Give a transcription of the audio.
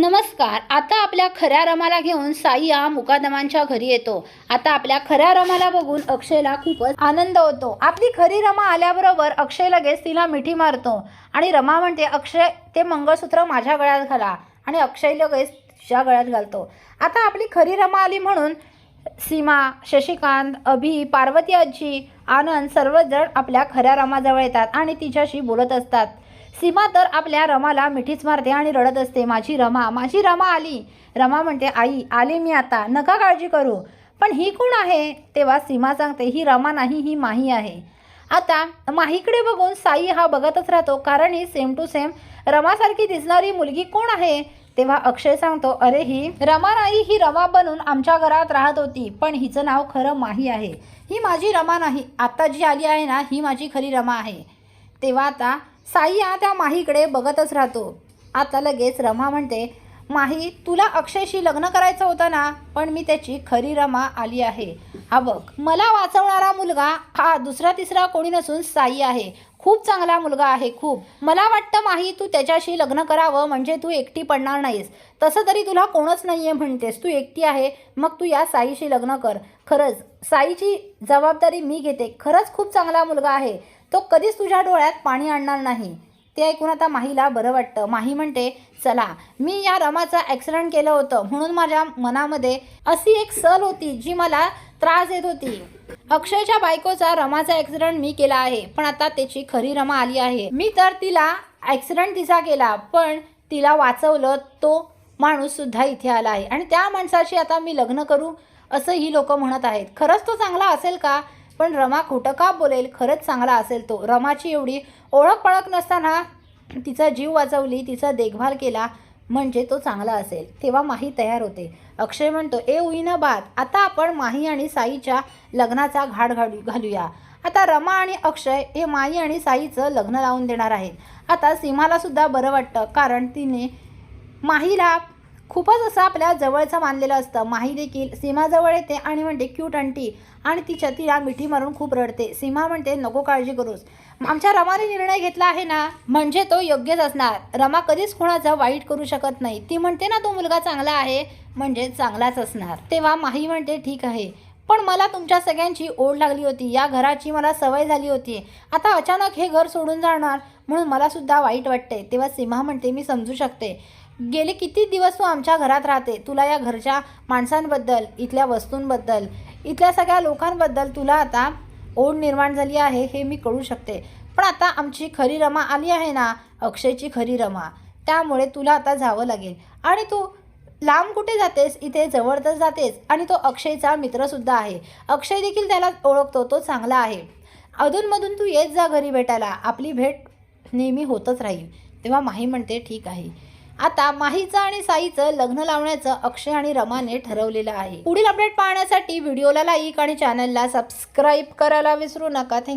नमस्कार आता आपल्या खऱ्या रमाला घेऊन साई हा मुकादमांच्या घरी येतो. आता आपल्या खऱ्या रमाला बघून अक्षयला खूपच आनंद होतो. आपली खरी रमा आल्याबरोबर अक्षय लगेच तिला मिठी मारतो आणि रमा म्हणते अक्षय ते मंगळसूत्र माझ्या गळ्यात घाला. आणि अक्षय लगेच तिच्या गळ्यात घालतो. आता आपली खरी रमा आली म्हणून सीमा शशिकांत अभि पार्वती आजी आनंद सर्वजण आपल्या खऱ्या रमाजवळ येतात आणि तिच्याशी बोलत असतात. सीमा तर आपल्या रमाला मिठीच मारते आणि रडत असते. माझी रमा माझी रमा आली. रमा म्हणते आई आली मी आता. नका काळजी करू. पण ही कोण आहे? तेव्हा सीमा सांगते ही रमा नाही ही माही आहे. आता माहीकडे बघून साई हा बघतच राहतो. कारण ही सेम टू सेम रमासारखी दिसणारी मुलगी कोण आहे? तेव्हा अक्षय सांगतो अरे ही रमा नाही ही रमा बनून आमच्या घरात राहत होती. पण हिचं नाव खरं माही आहे. ही माझी रमा नाही. आत्ता जी आली आहे ना ही माझी खरी रमा आहे. तेव्हा आता साई हा त्या माहीकडे बघतच राहतो. आता लगेच रमा म्हणते माही तुला अक्षयशी लग्न करायचं होतं ना पण मी त्याची खरी रमा आली आहे. हा बघ मला वाचवणारा मुलगा हा दुसरा तिसरा कोणी नसून साई आहे. खूप चांगला मुलगा आहे खूप. मला वाटतं माही तू त्याच्याशी लग्न करावं म्हणजे तू एकटी पडणार नाहीस. तसं तरी तुला कोणच नाही आहे म्हणतेस. तू एकटी आहे मग तू या साईशी लग्न कर. खरंच साईची जबाबदारी मी घेते. खरंच खूप चांगला मुलगा आहे. तो कधीच तुझ्या डोळ्यात पाणी आणणार नाही. ते ऐकून आता माहीला बरं वाटतं. माही म्हणते चला मी या रमाचं ॲक्सिडेंट केलं होतं. म्हणून माझ्या मनामध्ये अशी एक सल होती जी मला त्रास देत होती. अक्षयच्या बायकोचा रमाचा ॲक्सिडेंट मी केला आहे. पण आता त्याची खरी रमा आली आहे. मी तर तिला ॲक्सिडेंट तिचा केला पण तिला वाचवलं तो माणूस सुद्धा इथे आला आहे. आणि त्या माणसाशी आता मी लग्न करू असं ही लोक म्हणत आहेत. खरंच तो चांगला असेल का? पण रमा खोटं का बोलेल? खरंच चांगला असेल तो. रमाची एवढी ओळख पळख नसताना तिचा जीव वाचवली तिचा देखभाल केला म्हणजे तो चांगला असेल. तेव्हा माही तयार होते. अक्षय म्हणतो ए उईना बात. आता आपण माही आणि साईच्या लग्नाचा घाट घालू घालूया. आता रमा आणि अक्षय हे माई आणि साईचं लग्न लावून देणार आहेत. आता सीमाला सुद्धा बरं वाटतं कारण तिने माहीला खूपच असं आपल्या जवळचं मानलेलं असतं. माही देखील सीमाजवळ येते आणि म्हणते क्यूट आंटी. आणि तिच्या तिला मिठी मारून खूप रडते. सीमा म्हणते नको काळजी करूस. आमच्या रमाने निर्णय घेतला आहे ना म्हणजे तो योग्यच असणार. रमा कधीच कोणाचं वाईट करू शकत नाही. ती म्हणते ना तो मुलगा चांगला आहे म्हणजे चांगलाच असणार. तेव्हा माही म्हणते ठीक आहे. पण मला तुमच्या सगळ्यांची ओढ लागली होती. या घराची मला सवय झाली होती. आता अचानक हे घर सोडून जाणार म्हणून मला सुद्धा वाईट वाटते. तेव्हा सीमा म्हणते मी समजू शकते. गेले किती दिवस तू आमच्या घरात राहते? तुला या घरच्या माणसांबद्दल इथल्या वस्तूंबद्दल इथल्या सगळ्या लोकांबद्दल तुला आता ओढ निर्माण झाली आहे हे मी कळू शकते. पण आता आमची खरी रमा आली आहे ना अक्षयची खरी रमा. त्यामुळे तुला आता जावं लागेल. आणि तू लांब कुठे जातेस? इथे जवळ तर जातेस. आणि तो अक्षयचा मित्रसुद्धा आहे. अक्षय देखील त्याला ओळखतो तो चांगला आहे. अधूनमधून तू येत जा घरी भेटायला. आपली भेट नेहमी होतच राहील. तेव्हा माही म्हणते ठीक आहे. आता माहीचं आणि साईचं लग्न लावण्याचं अक्षय आणि रमाने ठरवलेलं आहे. पुढील अपडेट पाहण्यासाठी व्हिडिओला लाईक आणि चॅनलला सबस्क्राईब करायला विसरू नका. थँक्यू